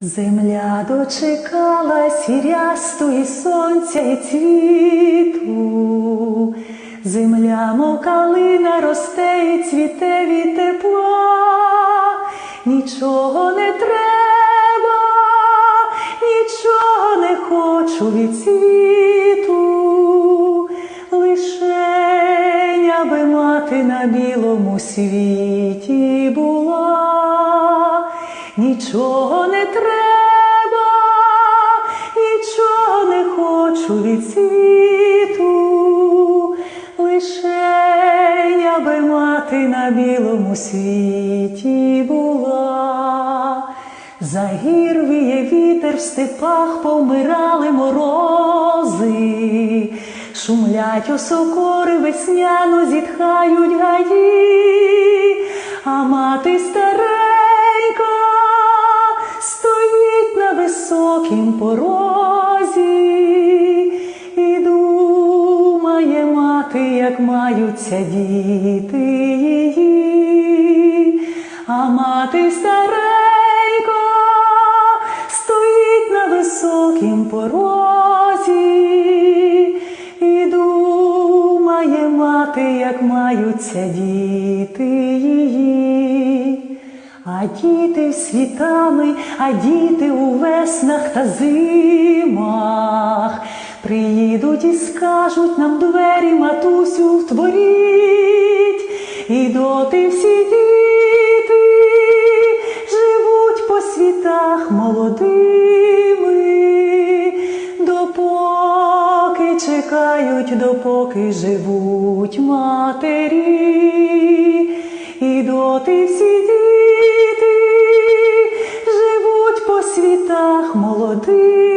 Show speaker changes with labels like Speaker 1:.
Speaker 1: Земля дочекалась і рясту, і сонця, і цвіту. Земля, мов калина, росте і цвіте від тепла. Нічого не треба, нічого не хочу від світу. Лишень, аби мати на білому світі була. Нічого не треба, нічого не хочу від світу, лише аби мати на білому світі була. За гір віє вітер в степах повмирали морози, шумлять осокори весняно зітхають гаї, а мати старенька високім порозі. І думає мати, як маються діти її, а мати старенька стоїть на високім порозі. І думає мати, як маються діти її. А діти світами, а діти у веснах та зимах. Приїдуть і скажуть нам двері матусю втворіть, і доти всі діти живуть по світах молодими, допоки чекають, допоки живуть матері. шлях молодий.